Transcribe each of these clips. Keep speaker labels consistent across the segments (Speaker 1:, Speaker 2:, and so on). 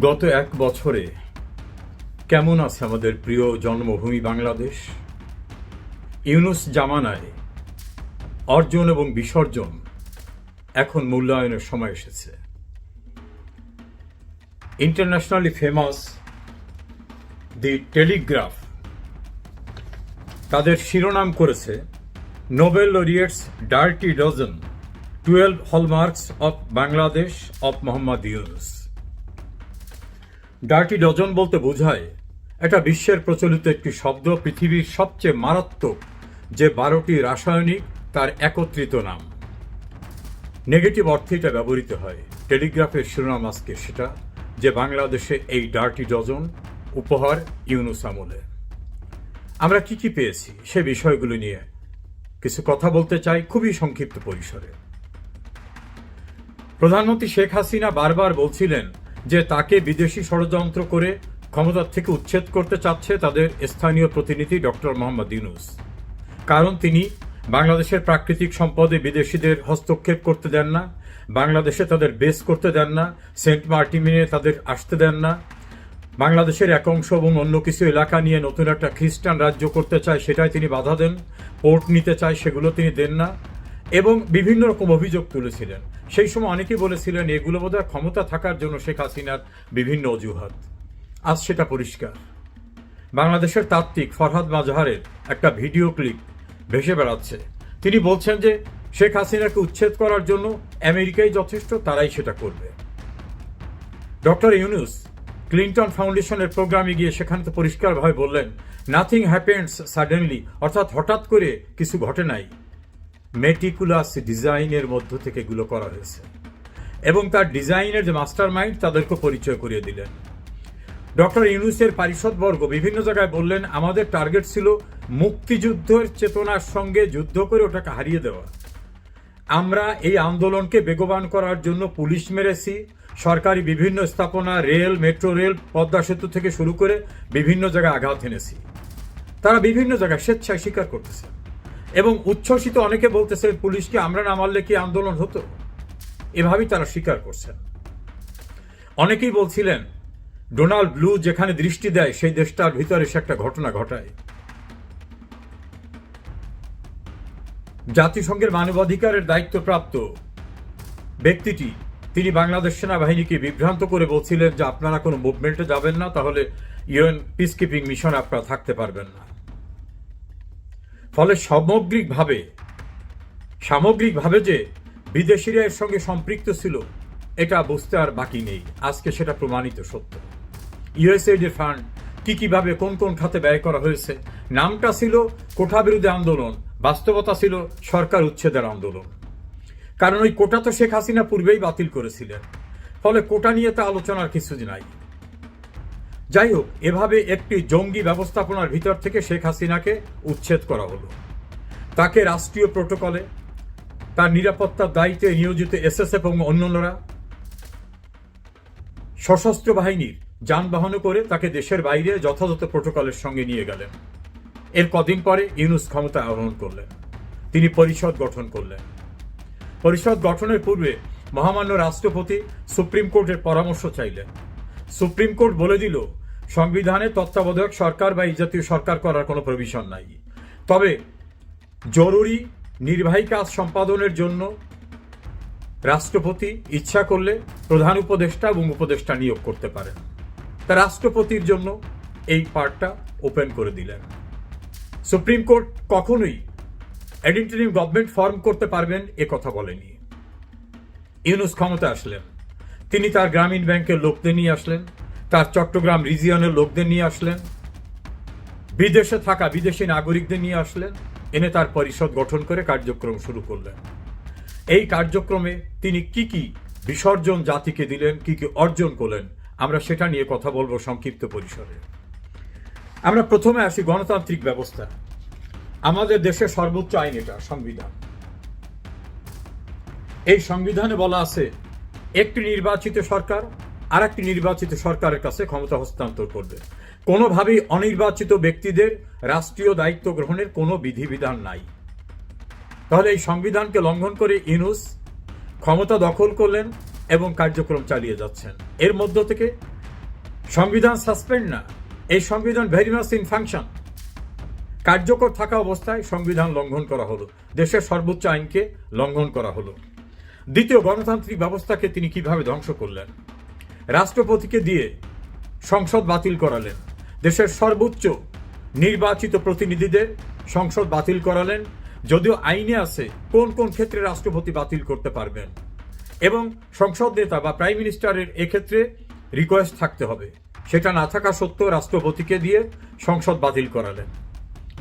Speaker 1: গত এক বছরে কেমন আছে আমাদের প্রিয় জন্মভূমি বাংলাদেশ? ইউনুস জামানায় অর্জন এবং বিসর্জন এখন মূল্যায়নের সময় এসেছে। ইন্টারন্যাশনালি ফেমাস দি টেলিগ্রাফ তাদের শিরোনাম করেছে, Nobel laureates dirty dozen, twelve hallmarks of Bangladesh of Mohammad Yunus. Dirty dozen বলতে বোঝায়, এটা বিশ্বের প্রচলিত একটি শব্দ, পৃথিবীর সবচেয়ে মারাত্মক, যে বারোটি রাসায়নিক তার একত্রিত নাম। নেগেটিভ অর্থে এটা ব্যবহৃত হয়। টেলিগ্রাফের শিরোনাম আজকে সেটা, যে বাংলাদেশে এই ডার্টি ডজন উপহার ইউনুস আমলে। আমরা কি কি পেয়েছি সে বিষয়গুলো নিয়ে কিছু কথা বলতে চাই খুবই সংক্ষিপ্ত পরিসরে। প্রধানমন্ত্রী শেখ হাসিনা বারবার বলছিলেন যে তাকে বিদেশি ষড়যন্ত্র করে ক্ষমতার থেকে উচ্ছেদ করতে চাচ্ছে তাদের স্থানীয় প্রতিনিধি ডক্টর মোহাম্মদ ইউনুস। কারণ তিনি বাংলাদেশের প্রাকৃতিক সম্পদে বিদেশিদের হস্তক্ষেপ করতে দেন না, বাংলাদেশে তাদের বেস করতে দেন না, সেন্ট মার্টিনে তাদের আসতে দেন না, বাংলাদেশের এক অংশ এবং অন্য কিছু এলাকা নিয়ে নতুন একটা খ্রিস্টান রাজ্য করতে চায় সেটাই তিনি বাধা দেন, পোর্ট নিতে চায় সেগুলো তিনি দেন না। এবং বিভিন্ন রকম অভিযোগ তুলেছিলেন। সেই সময় অনেকেই বলেছিলেন, এগুলো বোধহয় ক্ষমতা থাকার জন্য শেখ হাসিনার বিভিন্ন অজুহাত। আজ সেটা পরিষ্কার। বাংলাদেশের তাত্ত্বিক ফরহাদ মাজহারের একটা ভিডিও ক্লিপ ভেসে বেড়াচ্ছে। তিনি বলছেন যে, শেখ হাসিনাকে উচ্ছেদ করার জন্য আমেরিকাই যথেষ্ট, তারাই সেটা করবে। ডক্টর ইউনুস ক্লিন্টন ফাউন্ডেশনের প্রোগ্রামে গিয়ে সেখানে তো পরিষ্কারভাবে বললেন নাথিং হ্যাপেন্স সাডেনলি অর্থাৎ হঠাৎ করে কিছু ঘটে নাই। মেটিকুলাস ডিজাইনের মধ্য থেকে এগুলো করা হয়েছে। এবং তার ডিজাইনের যে মাস্টার মাইন্ড তাদেরকে পরিচয় করিয়ে দিলেন। ডক্টর ইউনুসের পারিষদবর্গ বিভিন্ন জায়গায় বললেন, আমাদের টার্গেট ছিল মুক্তিযুদ্ধের চেতনার সঙ্গে যুদ্ধ করে ওটাকে হারিয়ে দেওয়া। আমরা এই আন্দোলনকে বেগবান করার জন্য পুলিশ মেরেছি, সরকারি বিভিন্ন স্থাপনা, রেল, মেট্রো রেল, পদ্মা সেতু থেকে শুরু করে বিভিন্ন জায়গায় আঘাত এনেছি। তারা বিভিন্ন জায়গায় স্বেচ্ছায় স্বীকার করতেছে। এবং উচ্ছ্বসিত অনেকে বলতেছে, পুলিশকে আমরা না মারলে কি আন্দোলন হতো? এভাবেই তারা স্বীকার করছেন অনেকেই বলছিলেন, ডোনাল্ড ব্লু যেখানে দৃষ্টি দেয়, সেই দেশটার ভিতরে সে একটা ঘটনা ঘটায়। জাতিসংঘের মানবাধিকারের দায়িত্বপ্রাপ্ত ব্যক্তিটি, তিনি বাংলাদেশ সেনাবাহিনীকে বিভ্রান্ত করে বলছিলেন যে, আপনারা কোনো মুভমেন্টে যাবেন না, তাহলে ইউএন পিস কিপিং মিশন আপনারা থাকতে পারবেন না। ফলে সামগ্রিকভাবে সামগ্রিকভাবে যে বিদেশিরা এর সঙ্গে সম্পৃক্ত ছিল, এটা বুঝতে আর বাকি নেই। আজকে সেটা প্রমাণিত সত্য। ইউএসএইড এর ফান্ড, কি কীভাবে, কোন কোন খাতে ব্যয় করা হয়েছে, নামটা ছিল কোঠা আন্দোলন, বাস্তবতা ছিল সরকার উচ্ছেদের আন্দোলন। কারণ ওই কোটা তো শেখ হাসিনা পূর্বেই বাতিল করেছিলেন। ফলে কোটা নিয়ে তা আলোচনার কিছু নাই। যাই হোক এভাবে একটি জঙ্গি ব্যবস্থাপনার ভিতর থেকে শেখ হাসিনাকে উচ্ছেদ করা হলো। তাকে রাষ্ট্রীয় প্রোটোকলে, তার নিরাপত্তার দায়িত্বে নিয়োজিত এসএসএফ এবং অন্যান্যরা সশস্ত্র বাহিনীর যানবাহনে করে তাকে দেশের বাইরে যথাযথ প্রোটোকলের সঙ্গে নিয়ে গেলেন। এর কদিন পরে ইউনুস ক্ষমতা আরোহণ করলেন। তিনি পরিষদ গঠন করলেন। পরিষদ গঠনের পূর্বে মহামান্য রাষ্ট্রপতি সুপ্রিম কোর্টের পরামর্শ চাইলেন। সুপ্রিম কোর্ট বলে দিল সংবিধানে তত্ত্বাবধায়ক সরকার বা এই জাতীয় সরকার করার কোনো প্রভিশন নাই। তবে জরুরি নির্বাহী কাজ সম্পাদনের জন্য রাষ্ট্রপতি ইচ্ছা করলে প্রধান উপদেষ্টা এবং উপদেষ্টা নিয়োগ করতে পারেন। তা রাষ্ট্রপতির জন্য এই পার্টটা ওপেন করে দিলেন। সুপ্রিম কোর্ট কখনোই অ্যাডিন্টিভ গভর্নমেন্ট ফর্ম করতে পারবেন এ কথা বলেনি। ইউনুস ক্ষমতা আসলেন। তিনি তার গ্রামীণ ব্যাংকের লোকদের নিয়ে আসলেন। তার চট্টগ্রাম রিজিয়নের লোকদের নিয়ে আসলেন। বিদেশে থাকা বিদেশি নাগরিকদের নিয়ে আসলেন। এনে তার পরিষদ গঠন করে কার্যক্রম শুরু করলেন। এই কার্যক্রমে তিনি কি কি বিসর্জন জাতিকে দিলেন, কি কি অর্জন করলেন, আমরা সেটা নিয়ে কথা বলব সংক্ষিপ্ত পরিসরে। আমরা প্রথমে আসি গণতান্ত্রিক ব্যবস্থা। আমাদের দেশের সর্বোচ্চ আইন এটা, সংবিধান। এই সংবিধানে বলা আছে, একটি নির্বাচিত সরকার আর একটি নির্বাচিত সরকারের কাছে ক্ষমতা হস্তান্তর করবে। কোনোভাবেই অনির্বাচিত ব্যক্তিদের রাষ্ট্রীয় দায়িত্ব গ্রহণের কোনো বিধিবিধান নাই। তাহলে এই সংবিধানকে লঙ্ঘন করে ইনুস ক্ষমতা দখল করলেন এবং কার্যক্রম চালিয়ে যাচ্ছেন। এর মধ্য থেকে সংবিধান সাসপেন্ড না, এই সংবিধান ভেরি মাস ইন ফাংশন। কার্যকর থাকা অবস্থায় সংবিধান লঙ্ঘন করা হলো, দেশের সর্বোচ্চ আইনকে লঙ্ঘন করা হলো। দ্বিতীয় গণতান্ত্রিক ব্যবস্থাকে তিনি কীভাবে ধ্বংস করলেন? রাষ্ট্রপতিকে দিয়ে সংসদ বাতিল করালেন। দেশের সর্বোচ্চ নির্বাচিত প্রতিনিধিদের সংসদ বাতিল করালেন। যদিও আইনে আছে কোন কোন ক্ষেত্রে রাষ্ট্রপতি বাতিল করতে পারবেন। এবং সংসদ নেতা বা প্রাইম মিনিস্টারের এক্ষেত্রে রিকোয়েস্ট থাকতে হবে। সেটা না থাকা সত্ত্বেও রাষ্ট্রপতিকে দিয়ে সংসদ বাতিল করালেন।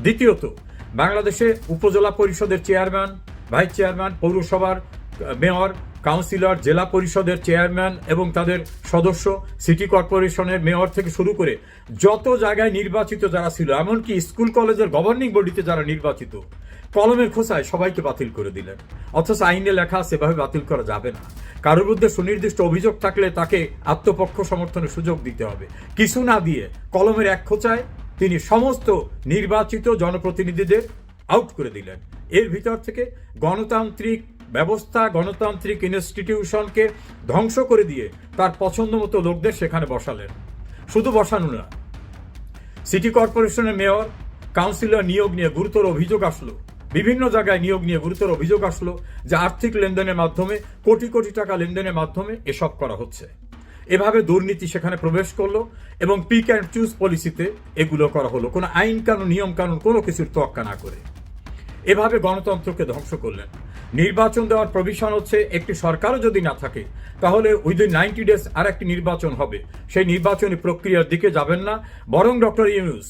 Speaker 1: দ্বিতীয়ত, বাংলাদেশে উপজেলা পরিষদের চেয়ারম্যান, ভাইস চেয়ারম্যান, পৌরসভার মেয়র কাউন্সিলর, জেলা পরিষদের চেয়ারম্যান এবং তাদের সদস্য, সিটি কর্পোরেশনের মেয়র থেকে শুরু করে যত জায়গায় নির্বাচিত যারা ছিল, এমনকি স্কুল কলেজের গভর্নিং বডিতে যারা নির্বাচিত, কলমের খোসায় সবাইকে বাতিল করে দিলেন। অথচ আইনে লেখা সেভাবে বাতিল করা যাবে না। কারোর বিরুদ্ধে সুনির্দিষ্ট অভিযোগ থাকলে তাকে আত্মপক্ষ সমর্থনের সুযোগ দিতে হবে। কিছু না দিয়ে কলমের এক খোঁচায় তিনি সমস্ত নির্বাচিত জনপ্রতিনিধিদের আউট করে দিলেন। এর ভিতর থেকে গণতান্ত্রিক ব্যবস্থা গণতান্ত্রিক ইনস্টিটিউশনকে ধ্বংস করে দিয়ে তার পছন্দ মতো লোকদের সেখানে বসালেন। শুধু বসানো না সিটি কর্পোরেশনের মেয়র কাউন্সিলর নিয়োগ নিয়ে গুরুতর অভিযোগ আসলো। বিভিন্ন জায়গায় নিয়োগ নিয়ে গুরুতর অভিযোগ আসলো যে আর্থিক লেনদেনের মাধ্যমে, কোটি কোটি টাকা লেনদেনের মাধ্যমে এসব করা হচ্ছে। এভাবে দুর্নীতি সেখানে প্রবেশ করল এবং পিক অ্যান্ড চুজ পলিসিতে এগুলো করা হলো। কোনো আইন কানুন, নিয়ম কানুন কোনো কিছুর তোয়াক্কা না করে। এভাবে গণতন্ত্রকে ধ্বংস করলেন। নির্বাচন দেওয়ার প্রভিশন হচ্ছে, একটি সরকারও যদি না থাকে, তাহলে উইদিন নাইনটি ডেজ আর একটি নির্বাচন হবে। সেই নির্বাচনী প্রক্রিয়ার দিকে যাবেন না। বরং ডক্টর ইউনুস,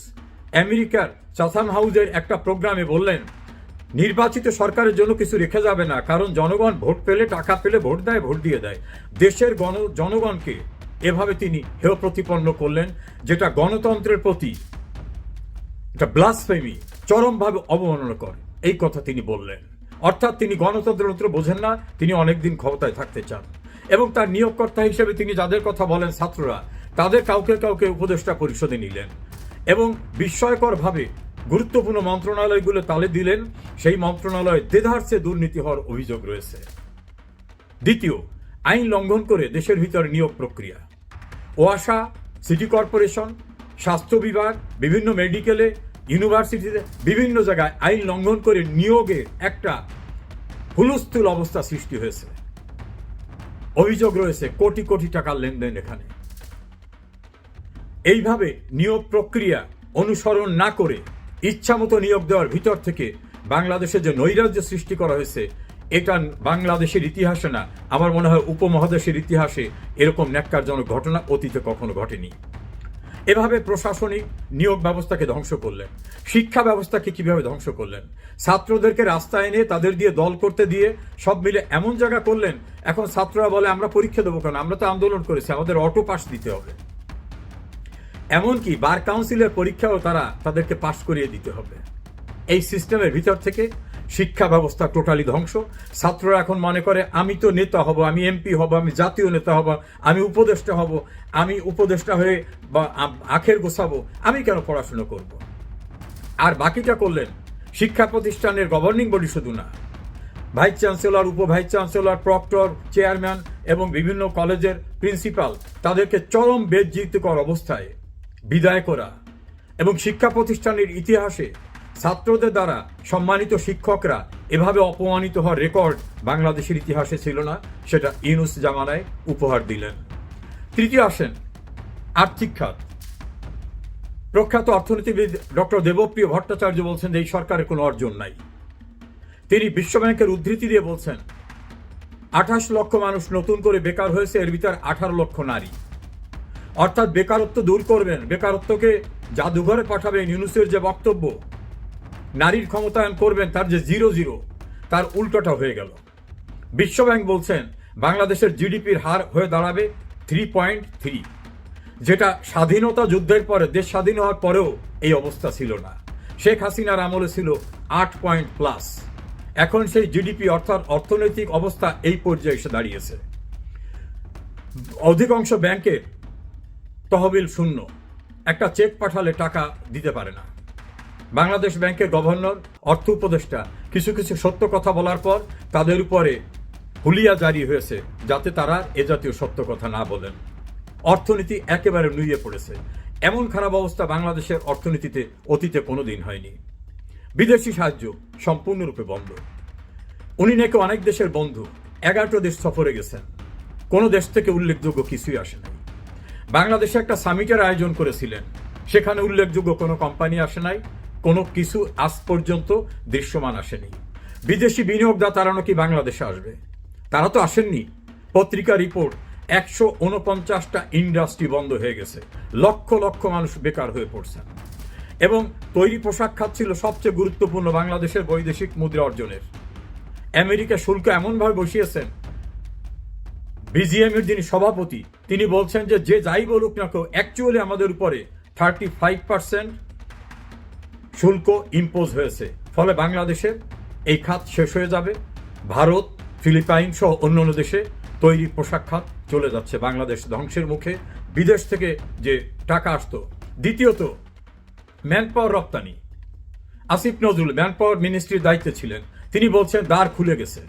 Speaker 1: আমেরিকার চাথাম হাউসের একটা প্রোগ্রামে বললেন, নির্বাচিত সরকারের জন্য কিছু রেখে যাবে না, কারণ জনগণ ভোট পেলে, টাকা পেলে ভোট দেয়, ভোট দিয়ে দেয়। দেশের গণ, জনগণকে এভাবে তিনি হেয় প্রতিপন্ন করলেন, যেটা গণতন্ত্রের প্রতি এটা ব্লাসফেমি চরমভাবে অবমাননা করে এই কথা তিনি বললেন। অর্থাৎ তিনি গণতন্ত্র বোঝেন না, তিনি অনেকদিন ক্ষমতায় থাকতে চান। এবং তার নিয়োগকর্তা হিসেবে তিনি যাদের কথা বলেন ছাত্ররা, তাদের কাউকে কাউকে উপদেষ্টা পরিষদে নিলেন। এবং বিস্ময়করভাবে গুরুত্বপূর্ণ মন্ত্রণালয়গুলো তালে দিলেন, সেই মন্ত্রণালয়ে দেধার্সে দুর্নীতি হওয়ার অভিযোগ রয়েছে। দ্বিতীয়, আইন লঙ্ঘন করে দেশের ভিতরে নিয়োগ প্রক্রিয়া। ওয়াসা, সিটি কর্পোরেশন, স্বাস্থ্য বিভাগ, বিভিন্ন মেডিকেলে ইউনিভার্সিটিতে বিভিন্ন জায়গায় আইন লঙ্ঘন করে নিয়োগের একটা হুলস্থুল অবস্থা সৃষ্টি হয়েছে। অভিযোগ রয়েছে কোটি কোটি টাকার লেনদেন এখানে। এইভাবে নিয়োগ প্রক্রিয়া অনুসরণ না করে ইচ্ছামতো নিয়োগ দেওয়ার ভিতর থেকে বাংলাদেশে যে নৈরাজ্য সৃষ্টি করা হয়েছে, এটা বাংলাদেশের ইতিহাসে না, আমার মনে হয় উপমহাদেশের ইতিহাসে এরকম ন্যাক্কারজনক ঘটনা অতীতে কখনো ঘটেনি। এভাবে প্রশাসনিক নিয়োগ ব্যবস্থাকে ধ্বংস করলেন। শিক্ষা ব্যবস্থাকে কীভাবে ধ্বংস করলেন? ছাত্রদেরকে রাস্তায় এনে তাদের দিয়ে দল করতে দিয়ে সব মিলে এমন জায়গা করলেন, এখন ছাত্ররা বলে, আমরা পরীক্ষা দেবো কেন? আমরা তো আন্দোলন করেছি, আমাদের অটো পাস দিতে হবে। এমনকি বার কাউন্সিলের পরীক্ষাও তারা তাদেরকে পাশ করিয়ে দিতে হবে। এই সিস্টেমের ভিতর থেকে শিক্ষা ব্যবস্থা টোটালি ধ্বংস। ছাত্ররা এখন মনে করে, আমি তো নেতা হব, আমি এমপি হব, আমি জাতীয় নেতা হব, আমি উপদেষ্টা হব, আমি উপদেষ্টা হয়ে বা আখের গোছাবো, আমি কেন পড়াশুনো করব? আর বাকিটা করলেন শিক্ষা প্রতিষ্ঠানের গভর্নিং বডি শুধু না। ভাইস চ্যান্সেলর, উপ ভাইস চ্যান্সেলর, প্রক্টর, চেয়ারম্যান এবং বিভিন্ন কলেজের প্রিন্সিপাল তাদেরকে চরম বেদ বেজ্জিতকর অবস্থায় বিদায় করা এবং শিক্ষা প্রতিষ্ঠানের ইতিহাসে ছাত্রদের দ্বারা সম্মানিত শিক্ষকরা এভাবে অপমানিত হওয়ার রেকর্ড বাংলাদেশের ইতিহাসে ছিল না, সেটা ইউনুস জামানায় উপহার দিলেন। তৃতীয় আসেন, আর্থিক খাত। প্রখ্যাত অর্থনীতিবিদ ডক্টর দেবপ্রিয় ভট্টাচার্য বলছেন যে এই সরকারের কোনো অর্জন নাই। তিনি বিশ্বব্যাংকের উদ্ধৃতি দিয়ে বলছেন, আঠাশ লক্ষ মানুষ নতুন করে বেকার হয়েছে, এর ভিতর আঠারো লক্ষ নারী। অর্থাৎ বেকারত্ব দূর করবেন। বেকারত্বকে জাদুঘরে পাঠাবেন ইউনুসের যে বক্তব্য নারীর ক্ষমতায়ন করবেন তার যে জিরো জিরো, তার উল্টোটা হয়ে গেল। বিশ্বব্যাংক বলছেন, বাংলাদেশের জিডিপির হার হয়ে দাঁড়াবে থ্রি পয়েন্ট থ্রি যেটা স্বাধীনতা যুদ্ধের পরে, দেশ স্বাধীন হওয়ার পরেও এই অবস্থা ছিল না। শেখ হাসিনার আমলে ছিল আট পয়েন্ট প্লাস এখন সেই জিডিপি অর্থাৎ অর্থনৈতিক অবস্থা এই পর্যায়ে এসে দাঁড়িয়েছে। অধিকাংশ ব্যাংকের তহবিল শূন্য। একটা চেক পাঠালে টাকা দিতে পারে না। বাংলাদেশ ব্যাংকের গভর্নর, অর্থ উপদেষ্টা, কিছু কিছু সত্য কথা বলার পর তাদের উপরে হুলিয়া জারি হয়েছে, যাতে তারা এ জাতীয় সত্য কথা না বলেন। অর্থনীতি একেবারে নুয়ে পড়েছে। এমন খারাপ অবস্থা বাংলাদেশের অর্থনীতিতে অতীতে কোনোদিন হয়নি। বিদেশি সাহায্য সম্পূর্ণরূপে বন্ধ। উনি নাকি অনেক দেশের বন্ধু, এগারোটা দেশ সফরে গেছেন। কোনো দেশ থেকে উল্লেখযোগ্য কিছুই আসে নাই। বাংলাদেশে একটা সামিটের আয়োজন করেছিলেন। সেখানে উল্লেখযোগ্য কোনো কোম্পানি আসে নাই। কোনো কিছু আজ পর্যন্ত দৃশ্যমান আসেনি। বিদেশি বিনিয়োগদাতারা নাকি বাংলাদেশে আসবে? তারা তো আসেননি। পত্রিকা রিপোর্ট একশো উনপঞ্চাশটা ইন্ডাস্ট্রি বন্ধ হয়ে গেছে। লক্ষ লক্ষ মানুষ বেকার হয়ে পড়ছেন। এবং তৈরি পোশাক খাত ছিল সবচেয়ে গুরুত্বপূর্ণ বাংলাদেশের বৈদেশিক মুদ্রা অর্জনের। আমেরিকা শুল্ক এমনভাবে বসিয়েছেন। বিজিএম এর যিনি সভাপতি, তিনি বলছেন যে যে যাই বলুক না কেউ অ্যাকচুয়ালি আমাদের উপরে থার্টি ফাইভ পার্সেন্ট শুল্ক ইম্পোজ হয়েছে। ফলে বাংলাদেশের এই খাত শেষ হয়ে যাবে। ভারত, ফিলিপাইন সহ অন্যান্য দেশে তৈরি পোশাক খাত চলে যাচ্ছে। বাংলাদেশ ধ্বংসের মুখে বিদেশ থেকে যে টাকা আসতো। দ্বিতীয়ত ম্যান পাওয়ার রপ্তানি। আসিফ নজরুল ম্যান পাওয়ার মিনিস্ট্রির দায়িত্বে ছিলেন। তিনি বলছেন, দ্বার খুলে গেছে।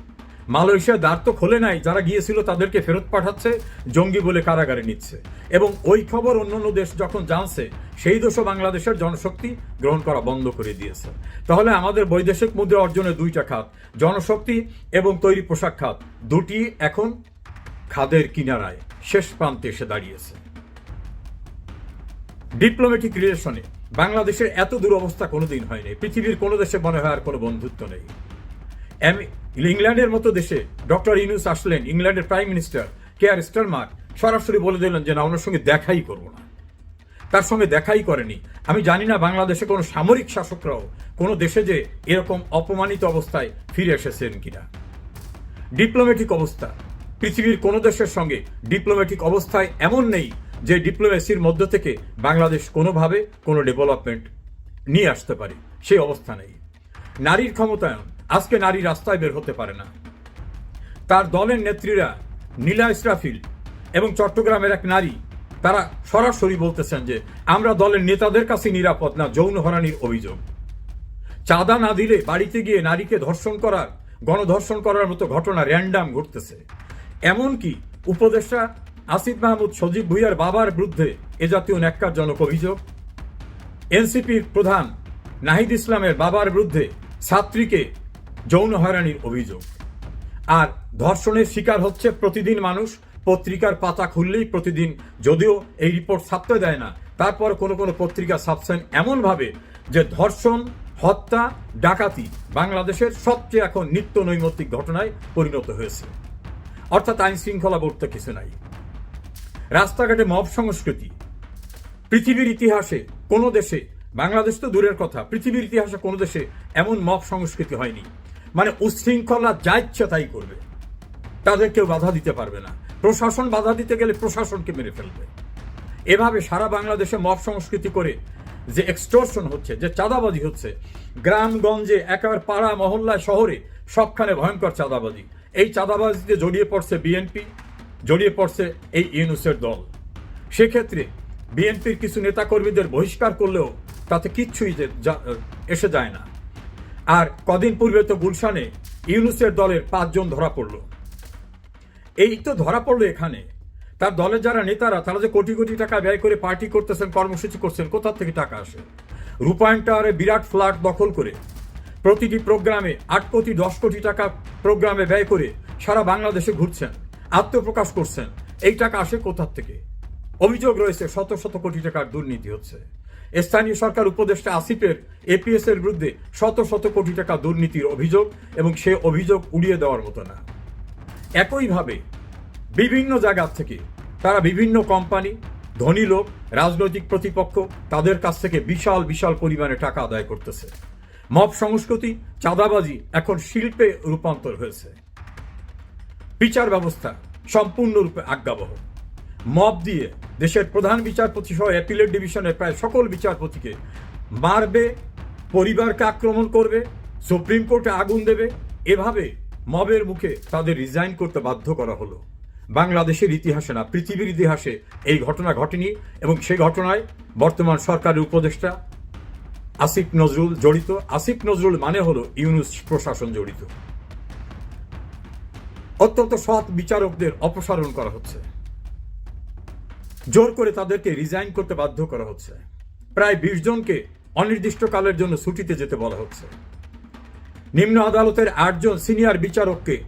Speaker 1: মালয়েশিয়া দ্বার তো খোলে নাই, যারা গিয়েছিল তাদেরকে ফেরত পাঠাচ্ছে, জঙ্গি বলে কারাগারে নিচ্ছে। এবং ওই খবর অন্যান্য দেশ যখন জানছে, সেই দেশও বাংলাদেশের জনশক্তি গ্রহণ করা বন্ধ করে দিয়েছে। তাহলে আমাদের বৈদেশিক মুদ্রা অর্জনের দুইটা খাত, জনশক্তি এবং তৈরি পোশাক খাত, দুটি এখন খাদের কিনারায়, শেষ প্রান্তে এসে দাঁড়িয়েছে। ডিপ্লোম্যাটিক রিলেশনে বাংলাদেশের এত দুরবস্থা কোনোদিন হয়নি, পৃথিবীর কোনো দেশে মনে হয় আর কোনো বন্ধুত্ব নেই। ইংল্যান্ডের মতো দেশে ডক্টর ইনুস আসলেন, ইংল্যান্ডের প্রাইম মিনিস্টার কে আর স্টারমার্ক। সরাসরি বলে দিলেন যে, না, ওনার সঙ্গে দেখাই করব না। তার সঙ্গে দেখাই করেনি। আমি জানি না বাংলাদেশে কোনো সামরিক শাসকরাও কোনো দেশে যে এরকম অপমানিত অবস্থায় ফিরে এসেছেন কিনা। ডিপ্লোম্যাটিক অবস্থা। পৃথিবীর কোনো দেশের সঙ্গে ডিপ্লোম্যাটিক অবস্থায় এমন নেই যে ডিপ্লোমেসির মধ্য থেকে বাংলাদেশ কোনোভাবে কোনো ডেভেলপমেন্ট নিয়ে আসতে পারে। সেই অবস্থা নেই। নারীর ক্ষমতায়ন। আজকে নারী রাস্তায় বের হতে পারে না। তার দলের নেত্রীরা নীলা ইসরাফিল এবং চট্টগ্রামের এক নারী, তারা সরাসরি বলতেছেন যে, আমরা দলের নেতাদের কাছে নিরাপদ না, যৌন হরানির অভিযোগ। চাঁদা না দিলে বাড়িতে গিয়ে নারীকে ধর্ষণ করার, গণধর্ষণ করার মতো ঘটনা র্যান্ডাম ঘটতেছে। এমনকি উপদেষ্টা আসিফ মাহমুদ সজীব ভুইয়ার বাবার বিরুদ্ধে এ জাতীয় ন্যাক্কারজনক অভিযোগ। এনসিপির প্রধান নাহিদ ইসলামের বাবার বিরুদ্ধে ছাত্রীকে যৌন হয়রানির অভিযোগ। আর ধর্ষণের শিকার হচ্ছে প্রতিদিন মানুষ, পত্রিকার পাতা খুললেই প্রতিদিন, যদিও এই রিপোর্ট ছাপতে দেয় না, তারপর কোনো কোনো পত্রিকা ছাপছেন এমনভাবে যে ধর্ষণ, হত্যা, ডাকাতি বাংলাদেশের সবচেয়ে এখন নিত্য নৈমিত্তিক ঘটনায় পরিণত হয়েছে। অর্থাৎ আইন শৃঙ্খলা বলতে কিছু নাই। রাস্তাঘাটে মব সংস্কৃতি। পৃথিবীর ইতিহাসে কোনো দেশে, বাংলাদেশ তো দূরের কথা, পৃথিবীর ইতিহাসে কোনো দেশে এমন মব সংস্কৃতি হয়নি। মানে উচ্ছৃঙ্খলা যা ইচ্ছা তাই করবে। তাদের কেউ বাধা দিতে পারবে না। প্রশাসন বাধা দিতে গেলে প্রশাসনকে মেরে ফেলবে। এভাবে সারা বাংলাদেশে মব সংস্কৃতি করে যে এক্সটোর্শন হচ্ছে, যে চাঁদাবাজি হচ্ছে, গ্রামগঞ্জে একেবারে পাড়া মহল্লায় শহরে সবখানে ভয়ঙ্কর চাঁদাবাজি। এই চাঁদাবাজিতে জড়িয়ে পড়ছে বিএনপি, জড়িয়ে পড়ছে এই ইউনুসের দল। সেক্ষেত্রে বিএনপির কিছু নেতাকর্মীদের বহিষ্কার করলেও তাতে কিচ্ছুই যে এসে যায় না। আর কদিন পূর্বে তো গুলশানে ইউনুসের দলের পাঁচজন ধরা পড়ল। এই তো ধরা পড়ল এখানে। তার দলের যারা নেতারা, তারা যে কোটি কোটি টাকা ব্যয় করে পার্টি করতেছেন, কর্মসূচি করছেন কোথা থেকে টাকা আসে? রূপায়ণ টাওয়ারে বিরাট ফ্ল্যাট দখল করে প্রতিটি প্রোগ্রামে আট কোটি, দশ কোটি টাকা প্রোগ্রামে ব্যয় করে সারা বাংলাদেশে ঘুরছেন, আত্মপ্রকাশ করছেন। এই টাকা আসে কোথা থেকে? অভিযোগ রয়েছে, শত শত কোটি টাকার দুর্নীতি হচ্ছে। স্থানীয় সরকার উপদেষ্টা আসিফের এপিএস এর বিরুদ্ধে শত শত কোটি টাকা দুর্নীতির অভিযোগ এবং সে অভিযোগ উড়িয়ে দেওয়ার মতো না। একইভাবে বিভিন্ন জায়গা থেকে তারা বিভিন্ন কোম্পানি, ধনী লোক, রাজনৈতিক প্রতিপক্ষ তাদের কাছ থেকে বিশাল বিশাল পরিমাণে টাকা আদায় করতেছে। মব সংস্কৃতি চাঁদাবাজি এখন শিল্পে রূপান্তর হয়েছে। বিচার ব্যবস্থা সম্পূর্ণরূপে আজ্ঞাবহ। মব দিয়ে দেশের প্রধান সহ অ্যাপিলেট ডিভিশনের প্রায় সকল বিচারপতিকে মারবে, পরিবারকে আক্রমণ করবে, সুপ্রিম কোর্টে আগুন দেবে। এভাবে মবের মুখে তাদের রিজাইন করতে বাধ্য করা হলো। বাংলাদেশের ইতিহাসে না, পৃথিবীর ইতিহাসে এই ঘটনা ঘটেনি এবং সেই ঘটনায় বর্তমান সরকারের উপদেষ্টা আসিফ নজরুল জড়িত। আসিফ নজরুল মানে হলো ইউনুস প্রশাসন জড়িত। অত্যন্ত সৎ বিচারকদের অপসারণ করা হচ্ছে। জোর করে তাদেরকে রিজাইন করতে বাধ্য করা হচ্ছে। প্রায় বিশ জনকে অনির্দিষ্টকালের জন্য ছুটিতে যেতে বলা হচ্ছে। নিম্ন আদালতের আটজন সিনিয়র বিচারককে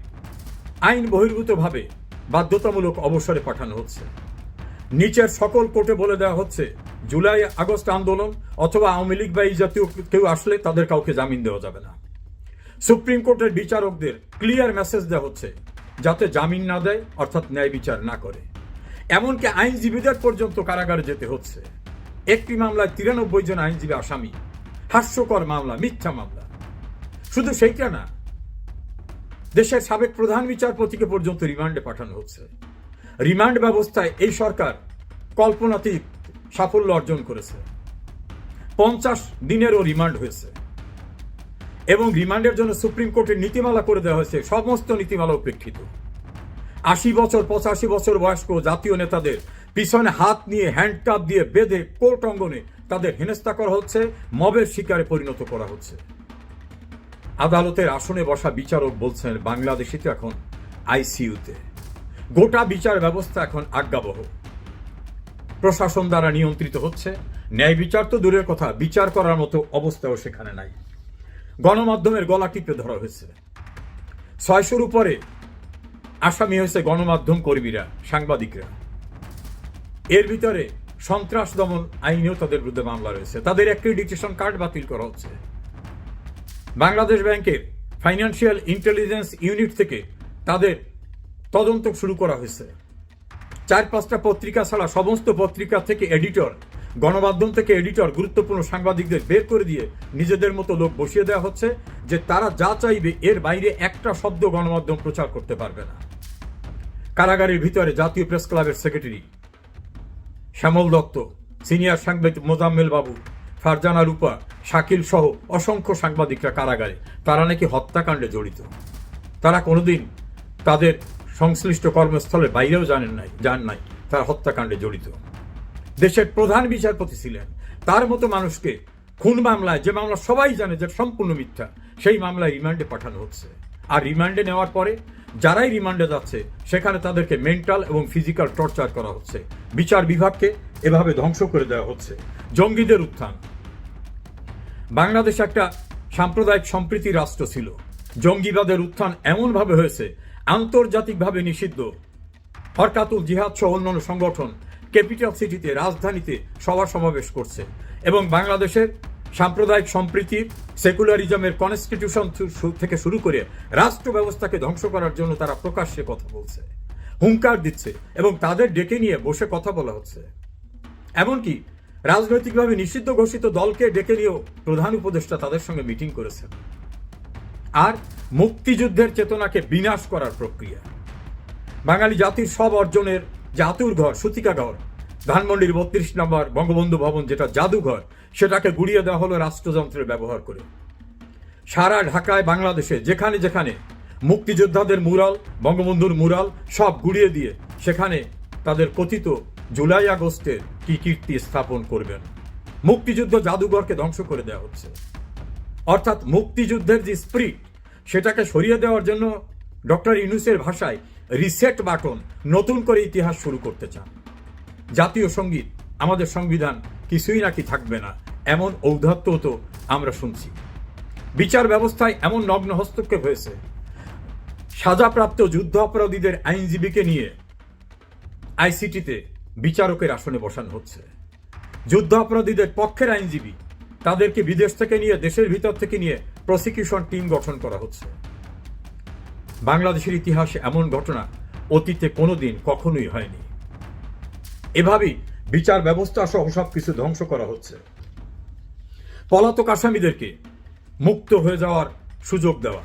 Speaker 1: আইন বহির্ভূতভাবে বাধ্যতামূলক অবসরে পাঠানো হচ্ছে। নিচের সকল কোর্টে বলে দেওয়া হচ্ছে, জুলাই, আগস্ট আন্দোলন অথবা আওয়ামী লীগ বা এই জাতীয় কেউ আসলে তাদের কাউকে জামিন দেওয়া যাবে না। সুপ্রিম কোর্টের বিচারকদের ক্লিয়ার মেসেজ দেওয়া হচ্ছে, যাতে জামিন না দেয়, অর্থাৎ ন্যায় বিচার না করে। এমনকি আইনজীবীদের পর্যন্ত কারাগারে যেতে হচ্ছে। একটি মামলায় তিরানব্বই জন আইনজীবী আসামি। হাস্যকর মামলা, মিথ্যা মামলা। শুধু সেইটা না, দেশের সাবেক প্রধান বিচারপতিকে পর্যন্ত রিমান্ডে পাঠানো হচ্ছে। রিমান্ড ব্যবস্থায় এই সরকার কল্পনাতীত সাফল্য অর্জন করেছে। পঞ্চাশ দিনেরও রিমান্ড হয়েছে। এবং রিমান্ডের জন্য সুপ্রিম কোর্টের নীতিমালা করে দেওয়া হয়েছে। সমস্ত নীতিমালা উপেক্ষিত। আশি বছর, পঁচাশি বছর বয়স্ক জাতীয় নেতাদের পিছনে হাত নিয়ে হ্যান্ডকাপ দিয়ে বেঁধে কোর্ট অঙ্গনে তাদের হেনস্থা করা হচ্ছে, মবের শিকারে পরিণত করা হচ্ছে। আদালতের আসনে বসা বিচারক বলছেন বাংলাদেশে তো এখন আইসিইউতে। গোটা বিচার ব্যবস্থা এখন আজ্ঞাবহ। প্রশাসন দ্বারা নিয়ন্ত্রিত হচ্ছে, ন্যায় বিচার তো দূরের কথা, বিচার করার মতো অবস্থাও সেখানে নাই। গণমাধ্যমের গলা টিপে ধরা হয়েছে। ছয়শোর উপরে আসামি হয়েছে গণমাধ্যম কর্মীরা, সাংবাদিকরা। এর ভিতরে সন্ত্রাস দমন আইনেও তাদের বিরুদ্ধে মামলা রয়েছে। তাদের অ্যাক্রিডিটেশন কার্ড বাতিল করা হচ্ছে। বাংলাদেশ ব্যাংকের ফাইন্যান্সিয়াল ইন্টেলিজেন্স ইউনিট থেকে তাদের তদন্ত শুরু করা হয়েছে। চার পাঁচটা পত্রিকা ছাড়া সমস্ত পত্রিকা থেকে এডিটর গণমাধ্যম থেকে এডিটর গুরুত্বপূর্ণ সাংবাদিকদের বের করে দিয়ে নিজেদের মতো লোক বসিয়ে দেওয়া হচ্ছে যে তারা যা চাইবে এর বাইরে একটা শব্দ গণমাধ্যম প্রচার করতে পারবে না। কারাগারের ভিতরে জাতীয় প্রেস ক্লাবের সেক্রেটারি। শ্যামল দত্ত, সিনিয়র সাংবাদিক মোজাম্মেল বাবু, ফারজানা রূপা, শাকিল সহ অসংখ্য সাংবাদিকরা কারাগারে। তারা নাকি হত্যাকাণ্ডে জড়িত। তারা কোনোদিন তাদের সংশ্লিষ্ট কর্মস্থলের বাইরেও জানেন নাই জান নাই, তারা হত্যাকাণ্ডে জড়িত। দেশের প্রধান বিচারপতি ছিলেন। তার মতো মানুষকে খুন মামলায়, যে মামলা সবাই জানে যে সম্পূর্ণ মিথ্যা, সেই মামলায় রিমান্ডে পাঠানো হচ্ছে। আর রিমান্ডে নেওয়ার পরে যারাই রিমান্ডে যাচ্ছে, সেখানে তাদেরকে মেন্টাল এবং ফিজিক্যাল টর্চার করা হচ্ছে। বিচার বিভাগকে এভাবে ধ্বংস করে দেওয়া হচ্ছে। জঙ্গিদের উত্থান। বাংলাদেশ একটা সাম্প্রদায়িক সম্প্রীতি রাষ্ট্র ছিল। জঙ্গিবাদের উত্থান এমনভাবে হয়েছে, আন্তর্জাতিকভাবে নিষিদ্ধ। হরকাতুল জিহাদ সহ অন্যান্য সংগঠন ক্যাপিটাল সিটিতে রাজধানীতে সভা সমাবেশ করছে এবং বাংলাদেশের সাম্প্রদায়িক সম্প্রীতি, সেকুলারিজমের কনস্টিটিউশন থেকে শুরু করে রাষ্ট্র ব্যবস্থাকে ধ্বংস করার জন্য তারা প্রকাশ্যে কথা বলছে, হুঙ্কার দিচ্ছে এবং তাদের ডেকে নিয়ে বসে কথা বলা হচ্ছে। এমনকি রাজনৈতিকভাবে নিষিদ্ধ ঘোষিত দলকে ডেকে নিয়েও প্রধান উপদেষ্টা তাদের সঙ্গে মিটিং করেছেন। আর মুক্তিযুদ্ধের চেতনাকে বিনাশ করার প্রক্রিয়া। বাঙালি জাতির সব অর্জনের জাতুর ঘর সুতিকাঘর, ধানমন্ডির বত্রিশ নম্বর বঙ্গবন্ধু ভবন, যেটা জাদুঘর সেটাকে গুড়িয়ে দেওয়া হলো রাষ্ট্রযন্ত্রের ব্যবহার করে। সারা ঢাকায়, বাংলাদেশে, যেখানে যেখানে মুক্তিযোদ্ধাদের মুরাল, বঙ্গবন্ধুর মুরাল সব গুড়িয়ে দিয়ে সেখানে তাদের কথিত জুলাই আগস্টের কি কীর্তি স্থাপন করবেন। মুক্তিযুদ্ধ জাদুঘরকে ধ্বংস করে দেওয়া হচ্ছে। অর্থাৎ মুক্তিযুদ্ধের যে স্প্রিট সেটাকে সরিয়ে দেওয়ার জন্য ডক্টর ইউনুসের ভাষায় রিসেট বাটন নতুন করে ইতিহাস শুরু করতে চান। জাতীয় সংগীত, আমাদের সংবিধান কিছুই নাকি থাকবে না। এমন ঔদ্ধত্য তো আমরা শুনছি। বিচার ব্যবস্থায় এমন নগ্ন হস্তক্ষেপ হয়েছে। সাজাপ্রাপ্ত যুদ্ধ অপরাধীদের আইনজীবীকে নিয়ে আইসিটিতে বিচারকের আসনে বসানো হচ্ছে। যুদ্ধ অপরাধীদের পক্ষের আইনজীবী, তাদেরকে বিদেশ থেকে নিয়ে, দেশের ভিতর থেকে নিয়ে প্রসিকিউশন টিম গঠন করা হচ্ছে। বাংলাদেশের ইতিহাসে এমন ঘটনা অতীতে কোনোদিন কখনোই হয়নি। এভাবেই বিচার ব্যবস্থা সহ সবকিছু ধ্বংস করা হচ্ছে। পলাতক আসামিদেরকে মুক্ত হয়ে যাওয়ার সুযোগ দেওয়া।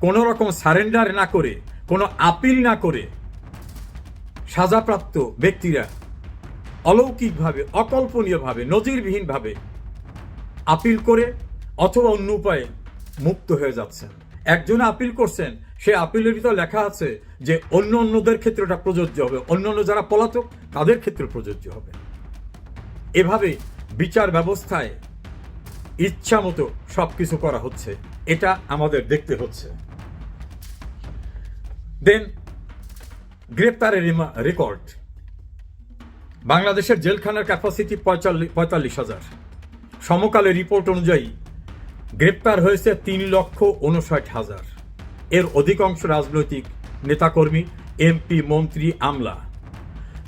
Speaker 1: কোনো রকম সারেন্ডার না করে, কোনো আপিল না করে সাজাপ্রাপ্ত ব্যক্তিরা অলৌকিকভাবে, অকল্পনীয়ভাবে, নজিরবিহীনভাবে আপিল করে অথবা অন্য উপায়ে মুক্ত হয়ে যাচ্ছেন। একজন আপিল করছেন, সে আপিলের ভিতর লেখা আছে যে অন্য অন্যদের ক্ষেত্রে ওটা প্রযোজ্য হবে, অন্য অন্য যারা পলাতক, তাদের ক্ষেত্রে প্রযোজ্য হবে। এভাবে বিচার ব্যবস্থায় ইচ্ছা মতো সব কিছু করা হচ্ছে, এটা আমাদের দেখতে হচ্ছে। দেন গ্রেপ্তারের রেকর্ড বাংলাদেশের জেলখানার ক্যাপাসিটি পঁয়তাল্লিশ পঁয়তাল্লিশ হাজার। সমকালে রিপোর্ট অনুযায়ী গ্রেপ্তার হয়েছে তিন লক্ষ উনষাট হাজার। এর অধিকাংশ রাজনৈতিক নেতাকর্মী, এমপি, মন্ত্রী, আমলা।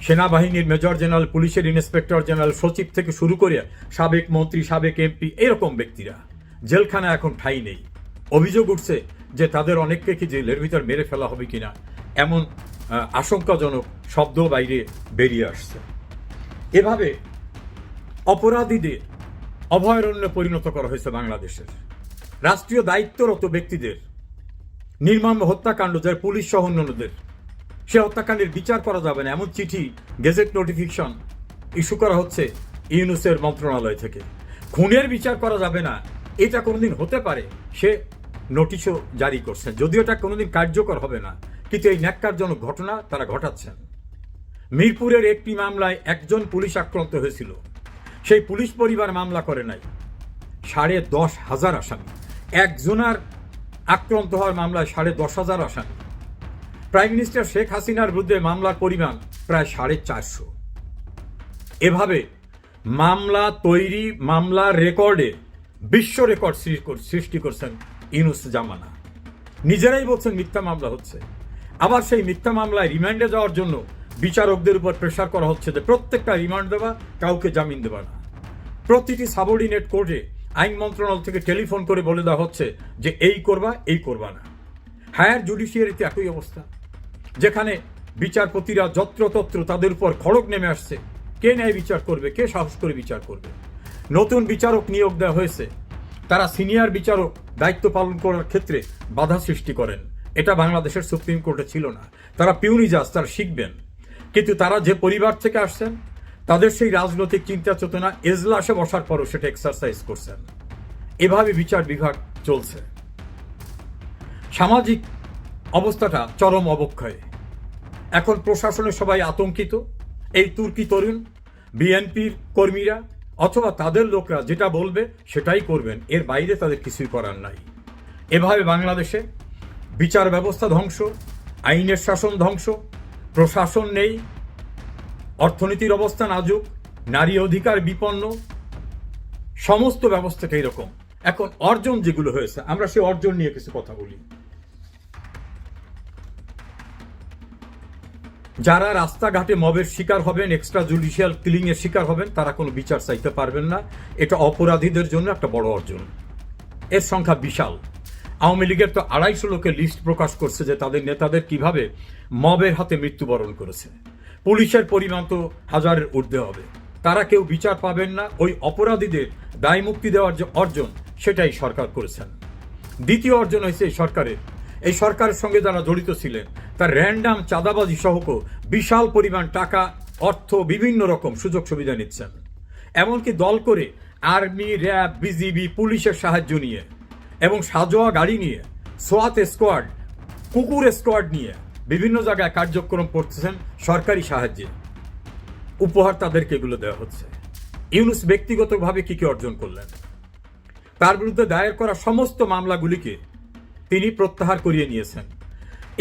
Speaker 1: সেনাবাহিনীর মেজর জেনারেল, পুলিশের ইন্সপেক্টর জেনারেল সচিব থেকে শুরু করে সাবেক মন্ত্রী, সাবেক এমপি এরকম ব্যক্তিরা। জেলখানা এখন ঠাই নেই। অভিযোগ উঠছে যে তাদের অনেককে কি জেলের ভিতর মেরে ফেলা হবে কিনা, এমন আশঙ্কাজনক শব্দ বাইরে বেরিয়ে আসছে। এভাবে অপরাধীদের অভয়ারণ্যে পরিণত করা হয়েছে বাংলাদেশের। রাষ্ট্রীয় দায়িত্বরত ব্যক্তিদের নির্মম হত্যাকাণ্ড যার পুলিশ সহ অন্যান্যদের। সে হত্যাকাণ্ডের বিচার করা যাবে না, এমন চিঠি, গেজেট নোটিফিকেশন ইস্যু করা হচ্ছে ইউনুসের মন্ত্রণালয় থেকে। খুনের বিচার করা যাবে না, এটা কোনোদিন হতে পারে, সে নোটিশও জারি করছেন যদিও এটা কোনোদিন কার্যকর হবে না, কিন্তু এই ন্যাক্কারজনক ঘটনা তারা ঘটাচ্ছেন। মিরপুরের একটি মামলায় একজন পুলিশ আক্রান্ত হয়েছিল। সেই পুলিশ পরিবার মামলা করে নাই। সাড়ে দশ হাজার আসামি। একজনার আক্রান্ত হওয়ার মামলায় সাড়ে দশ হাজার আসামি। প্রাইম মিনিস্টার শেখ হাসিনার বিরুদ্ধে মামলার পরিমাণ প্রায় সাড়ে চারশো। এভাবে মামলা তৈরি মামলার রেকর্ডে বিশ্ব রেকর্ড সৃষ্টি করছেন ইউনুস জামানা। নিজেরাই বলছেন মিথ্যা মামলা হচ্ছে। আবার সেই মিথ্যা মামলায় রিমান্ডে যাওয়ার জন্য বিচারকদের উপর প্রেশার করা হচ্ছে যে প্রত্যেকটা রিমান্ড দেওয়া, কাউকে জামিন দেওয়া না। প্রতিটি সাবঅর্ডিনেট কোর্টে আইন মন্ত্রণালয় থেকে টেলিফোন করে বলে দেওয়া হচ্ছে যে এই করবা এই করবা না। হায়ার জুডিশিয়ারিতে একই অবস্থা। যেখানে বিচারপতিরা যত্রতত্র তাদের উপর খড়গ নেমে আসছে। কে ন্যায় বিচার করবে, কে সাহস করে বিচার করবে? নতুন বিচারক নিয়োগ দেওয়া হয়েছে। তারা সিনিয়র বিচারক দায়িত্ব পালন করার ক্ষেত্রে বাধা সৃষ্টি করেন। এটা বাংলাদেশের সুপ্রিম কোর্টে ছিল না। তারা পিউনিজাস তারা শিখবেন। কিন্তু তারা যে পরিবার থেকে আসছেন তাদের সেই রাজনৈতিক চিন্তা চেতনা এজলাসে বসার পরও সেটা এক্সারসাইজ করছেন এভাবে বিচার বিভাগ চলছে। সামাজিক অবস্থাটা চরম অবক্ষয়ে। এখন প্রশাসনের সবাই আতঙ্কিত। এই তুর্কি তরুণ, বিএনপির কর্মীরা অথবা তাদের লোকরা যেটা বলবে সেটাই করবেন। এর বাইরে তাদের কিছুই করার নাই। এভাবে বাংলাদেশে বিচার ব্যবস্থা ধ্বংস, আইনের শাসন ধ্বংস, প্রশাসন নেই অর্থনীতির অবস্থা নাজুক নারী অধিকার বিপন্ন, সমস্ত ব্যবস্থাটা এরকম। এখন অর্জন যেগুলো হয়েছে, আমরা সেই অর্জন নিয়ে কিছু কথা বলি। যারা রাস্তাঘাটে মবের শিকার হবেন এক্সট্রা জুডিশিয়াল কিলিং এর শিকার হবেন, তারা কোনো বিচার চাইতে পারবেন না। এটা অপরাধীদের জন্য একটা বড় অর্জন। এর সংখ্যা বিশাল। আওয়ামী লীগের তো আড়াইশো লোকের লিস্ট প্রকাশ করছে যে তাদের নেতাদের কীভাবে মবের হাতে মৃত্যুবরণ করেছে। পুলিশের পরিমাণ তো হাজারের ঊর্ধ্বে হবে। তারা কেউ বিচার পাবেন না, ওই অপরাধীদের দায় মুক্তি দেওয়ার যে অর্জন, সেটাই সরকার করেছেন। দ্বিতীয় অর্জন হয়েছে এই সরকারের। এই সরকারের সঙ্গে যারা জড়িত ছিলেন, তার র্যান্ডাম চাঁদাবাজি সহ বিশাল পরিমাণ টাকা, অর্থ, বিভিন্ন রকম সুযোগ সুবিধা নিচ্ছেন। এমনকি দল করে আর্মি, র্যাব, বিজিবি, পুলিশের সাহায্য নিয়ে এবং সাজোয়া গাড়ি নিয়ে, সোয়াত স্কোয়াড, কুকুর স্কোয়াড নিয়ে বিভিন্ন জায়গায় কার্যক্রম করতেছেন সরকারি সাহায্যে। উপহার তাদেরকে এগুলো দেওয়া হচ্ছে। ইউনুস ব্যক্তিগতভাবে কি কি অর্জন করলেন? তার বিরুদ্ধে দায়ের করা সমস্ত মামলাগুলিকে তিনি প্রত্যাহার করিয়ে নিয়েছেন।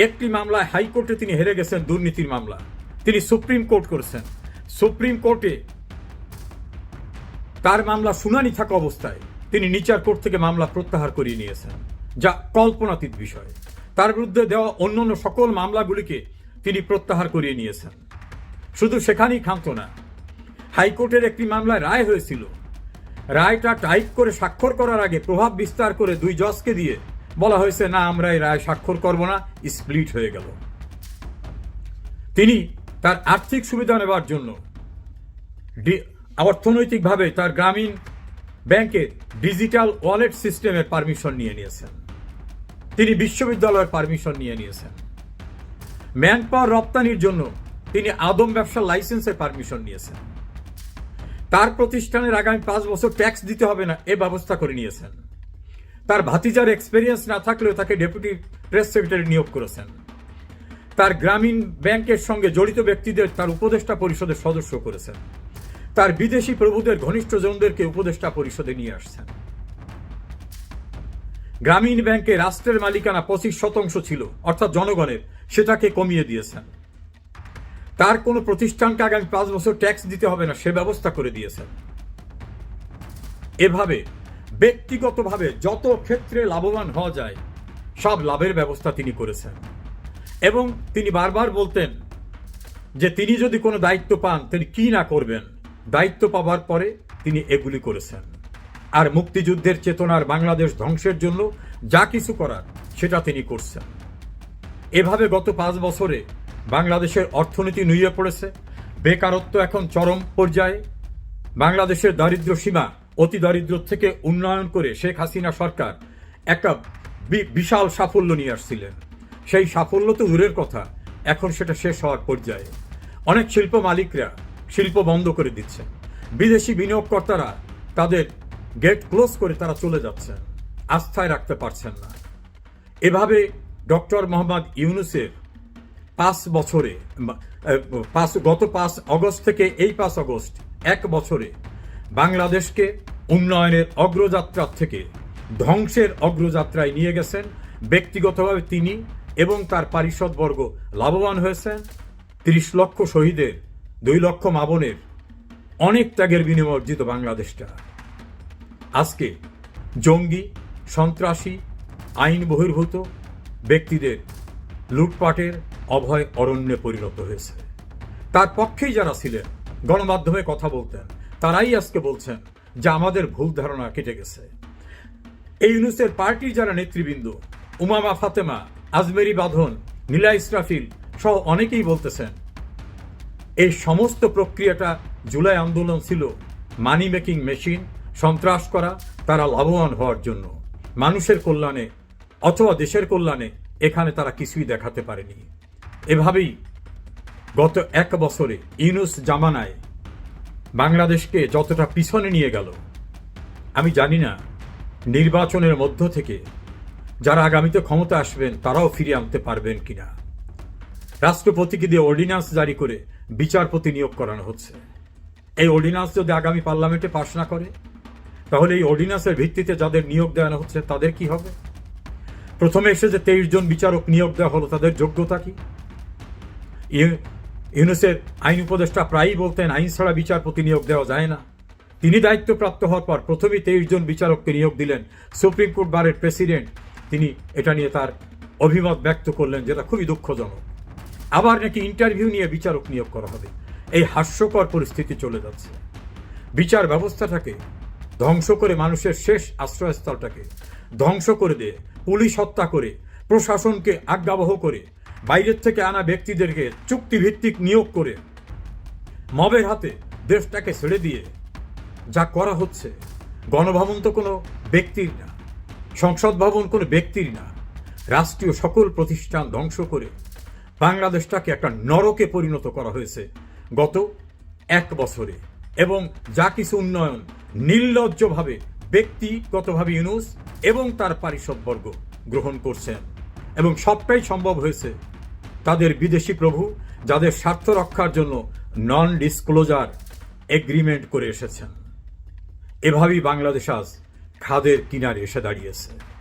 Speaker 1: একটি মামলায় হাইকোর্টে তিনি হেরে গেছেন, দুর্নীতির মামলা। তিনি সুপ্রিম কোর্ট করেছেন। সুপ্রিম কোর্টে তার মামলা শুনানি থাকা অবস্থায় তিনি নিচার কোর্ট থেকে মামলা প্রত্যাহার করিয়ে নিয়েছেন, যা কল্পনাতীত বিষয়। তার বিরুদ্ধে দেওয়া অন্যান্য সকল মামলাগুলিকে তিনি প্রত্যাহার করিয়ে নিয়েছেন। শুধু সেখানেই ক্ষান্ত না, হাইকোর্টের একটি মামলায় রায় হয়েছিল। রায়টা টাইপ করে স্বাক্ষর করার আগে প্রভাব বিস্তার করে দুই জজকে দিয়ে বলা হয়েছে, না, আমরা এই রায় স্বাক্ষর করব না, স্প্লিট হয়ে গেল। তিনি তার আর্থিক সুবিধা নেবার জন্য অর্থনৈতিকভাবে তার গ্রামীণ ব্যাংকের ডিজিটাল ওয়ালেট সিস্টেমের পারমিশন নিয়ে নিয়েছেন। তিনি বিশ্ববিদ্যালয়ের পারমিশন নিয়ে নিয়েছেন। ম্যান পাওয়ার রপ্তানির জন্য তিনি আদম ব্যবসার লাইসেন্সের পারমিশন নিয়েছেন। তার প্রতিষ্ঠানের আগামী পাঁচ বছর ট্যাক্স দিতে হবে না, এ ব্যবস্থা করে নিয়েছেন। তার ভাতিজার এক্সপেরিয়েন্স না থাকলেও তাকে ডেপুটি প্রেস সেক্রেটারি নিয়োগ করেছেন। তার গ্রামীণ ব্যাংকের সঙ্গে জড়িত ব্যক্তিদের তার উপদেষ্টা পরিষদের সদস্য করেছেন। তার বিদেশি প্রভুদের ঘনিষ্ঠজনদেরকে উপদেষ্টা পরিষদে নিয়ে আসছেন। গ্রামীণ ব্যাংকে রাষ্ট্রের মালিকানা পঁচিশ শতাংশ ছিল, অর্থাৎ জনগণের, সেটাকে কমিয়ে দিয়েছেন। তার কোনো প্রতিষ্ঠানকে আগামী পাঁচ বছর ট্যাক্স দিতে হবে না, সে ব্যবস্থা করে দিয়েছেন। এভাবে ব্যক্তিগতভাবে যত ক্ষেত্রে লাভবান হওয়া যায়, সব লাভের ব্যবস্থা তিনি করেছেন। এবং তিনি বারবার বলতেন যে তিনি যদি কোনো দায়িত্ব পান, তিনি কি না করবেন? দায়িত্ব পাওয়ার পরে তিনি এগুলি করেছেন। আর মুক্তিযুদ্ধের চেতনার বাংলাদেশ ধ্বংসের জন্য যা কিছু করার, সেটা তিনি করছেন। এভাবে গত পাঁচ বছরে বাংলাদেশের অর্থনীতি নুয়ে পড়েছে, বেকারত্ব এখন চরম পর্যায়ে, বাংলাদেশের দারিদ্র সীমা অতি দারিদ্র থেকে উন্নয়ন করে শেখ হাসিনা সরকার একটা বিশাল সাফল্য নিয়ে আসছিলেন। সেই সাফল্য তো দূরের কথা, এখন সেটা শেষ হওয়ার পর্যায়ে। অনেক শিল্প মালিকরা শিল্প বন্ধ করে দিচ্ছেন। বিদেশি বিনিয়োগকর্তারা তাদের গেট ক্লোজ করে তারা চলে যাচ্ছেন আস্থায় রাখতে পারছেন না। এভাবে ডক্টর মোহাম্মদ ইউনুসের পাঁচ বছরে পাঁচ, গত পাঁচ অগস্ট থেকে এই পাঁচ অগস্ট এক বছরে বাংলাদেশকে উন্নয়নের অগ্রযাত্রার থেকে ধ্বংসের অগ্রযাত্রায় নিয়ে গেছেন। ব্যক্তিগতভাবে তিনি এবং তার পারিষদবর্গ লাভবান হয়েছেন। তিরিশ লক্ষ শহীদের, দুই লক্ষ মাবনের অনেক ত্যাগের বিনিময়ে অর্জিত বাংলাদেশটা। আজকে জঙ্গি, সন্ত্রাসী, আইন বহির্ভূত ব্যক্তিদের লুটপাটের অভয় অরণ্যে পরিণত হয়েছে। তার পক্ষেই যারা ছিলেন, গণমাধ্যমে কথা বলতেন, তারাই আজকে বলছেন যে আমাদের ভুল ধারণা কেটে গেছে। এই ইউনুসের পার্টির যারা নেতৃবৃন্দ, উমামা ফাতেমা, আজমেরি বাঁধন, নীলা ইসরাফিল সহ অনেকেই বলতেছেন, এই সমস্ত প্রক্রিয়াটা জুলাই আন্দোলন ছিল মানি মেকিং মেশিন সন্ত্রাস করা তারা লাভবান হওয়ার জন্য। মানুষের কল্যাণে অথবা দেশের কল্যাণে এখানে তারা কিছুই দেখাতে পারেনি। এভাবেই গত এক বছরে ইউনুস জামানায় বাংলাদেশকে যতটা পিছনে নিয়ে গেল, আমি জানি না, নির্বাচনের মধ্য থেকে যারা আগামীতে ক্ষমতা আসবেন তারাও ফিরিয়ে আনতে পারবেন কিনা। রাষ্ট্রপতিকে দিয়ে অর্ডিন্যান্স জারি করে বিচারপতি নিয়োগ করানো হচ্ছে। এই অর্ডিন্যান্স যদি আগামী পার্লামেন্টে পাশ না করে তাহলে এই অর্ডিন্যান্সের ভিত্তিতে যাদের নিয়োগ দেওয়ানো হচ্ছে, তাদের কি হবে? প্রথমে এসে যে তেইশ জন বিচারক নিয়োগ দেওয়া হলো, তাদের যোগ্যতা কি? ইউ- ইউনুসের আইন উপদেষ্টা প্রায়ই বলতেন, আইন ছাড়া বিচারপতি নিয়োগ দেওয়া যায় না। তিনি দায়িত্বপ্রাপ্ত হওয়ার পর প্রথমেই তেইশ জন বিচারককে নিয়োগ দিলেন। সুপ্রিম কোর্ট বারের প্রেসিডেন্ট, তিনি এটা নিয়ে তার অভিমত ব্যক্ত করলেন, যেটা খুবই দুঃখজনক। আবার নাকি ইন্টারভিউ নিয়ে বিচারক নিয়োগ করা হবে। এই হাস্যকর পরিস্থিতি চলে যাচ্ছে। বিচার ব্যবস্থাটাকে ধ্বংস করে মানুষের শেষ আশ্রয়স্থলটাকে। ধ্বংস করে দিয়ে পুলিশ হত্যা করে, প্রশাসনকে আজ্ঞাবহ করে, বাইরের থেকে আনা ব্যক্তিদেরকে চুক্তিভিত্তিক নিয়োগ করে। মবের হাতে দেশটাকে ছেড়ে দিয়ে যা করা হচ্ছে, গণভবন তো কোনো ব্যক্তির না, সংসদ ভবন কোনো ব্যক্তির না, রাষ্ট্রীয় সকল প্রতিষ্ঠান ধ্বংস করে বাংলাদেশটাকে একটা নরকে পরিণত করা হয়েছে গত এক বছরে। এবং যা কিছু উন্নয়ন নির্লজ্জভাবে, ব্যক্তিগতভাবে ইউনুস এবং তার পারিষদবর্গ গ্রহণ করছেন। এবং সবটাই সম্ভব হয়েছে তাদের বিদেশি প্রভু, যাদের স্বার্থ রক্ষার জন্য নন ডিসক্লোজার এগ্রিমেন্ট করে এসেছেন। এভাবেই বাংলাদেশ আজ খাদের কিনারে এসে দাঁড়িয়েছে।